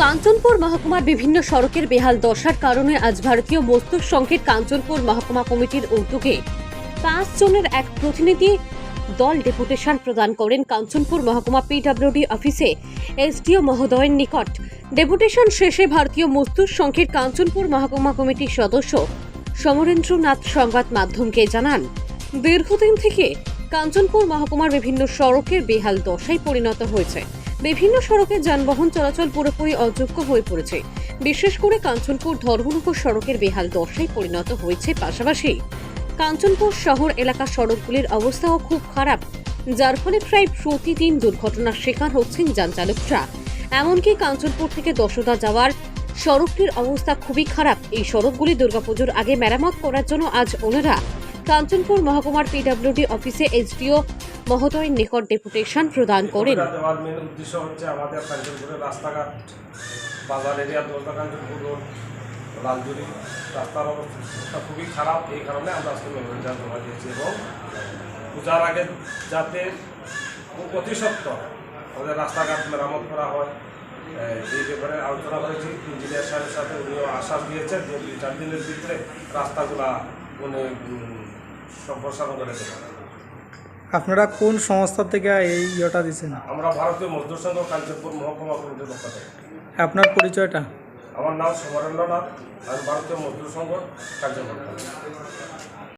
কাঞ্চনপুর মহকুমার বিভিন্ন সড়কের বেহাল দশার কারণে আজ ভারতীয় মজদুর সংঘের কাঞ্চনপুর মহকুমা কমিটির উদ্যোগে পাঁচ জনের এক প্রতিনিধি দল ডেপুটেশন প্রদান করেন কাঞ্চনপুর মহকুমা পিডব্লিউডি অফিসে এসডিও মহোদয়ের নিকট। ডেপুটেশন শেষে ভারতীয় মজদুর সংঘের কাঞ্চনপুর মহকুমা কমিটির সদস্য সমরেন্দ্রনাথ সংবাদ মাধ্যমকে জানান, দীর্ঘদিন থেকে কাঞ্চনপুর মহকুমার বিভিন্ন সড়কের বেহাল দশায় পরিণত হয়েছে। বিভিন্ন সড়কে যানবাহন চলাচল পুরোপুরি অযোগ্য হয়ে পড়েছে। বিশেষ করে কাঞ্চনপুর ধর্মনগর সড়কের বেহাল দশায় পরিণত হয়েছে পাশাপাশি। কাঞ্চনপুর শহর এলাকার সড়কগুলির অবস্থাও খুব খারাপ, যার ফলে প্রায় প্রতিদিন দুর্ঘটনার শিকার হচ্ছেন যান চালকরা। এমনকি কাঞ্চনপুর থেকে দশদা যাওয়ার সড়কটির অবস্থা খুবই খারাপ। এই সড়কগুলি দুর্গাপুজোর আগে মেরামত করার জন্য আজ ওনারা কাঞ্চনপুর মহকুমার পিডব্লিউডি অফিসে এসডিও মহোদয়ের নিকট ডেপুটেশন প্রদান করেন। দেওয়ার উদ্দেশ্য হচ্ছে আমাদের কাঞ্চনপুরের রাস্তাঘাট, বাজার এরিয়া রাস্তার অবস্থা খুবই খারাপ, এই কারণে আমরা এবং পূজার আগে যাতে অতি সত্ত্বর আমাদের রাস্তাঘাট মেরামত করা হয় এই ব্যাপারে আলোচনা করেছি। ইঞ্জিনিয়ার সাহেবের সাথে উনিও আশ্বাস দিয়েছেন যে দুই চার দিনের ভিতরে রাস্তাগুলা সম্প্রসারণ করে আপনারা কোন সংস্থা থেকে এই ইয়েটা দিচ্ছেন আমরা ভারতীয় মজদুর সংঘ কাঞ্চনপুর মহকুমা কমিটির পক্ষ থেকে। আপনার পরিচয়টা? আমার নাম সমরেন্দ্রনাথ আমি ভারতীয় মজদুর সংঘ কার্যকর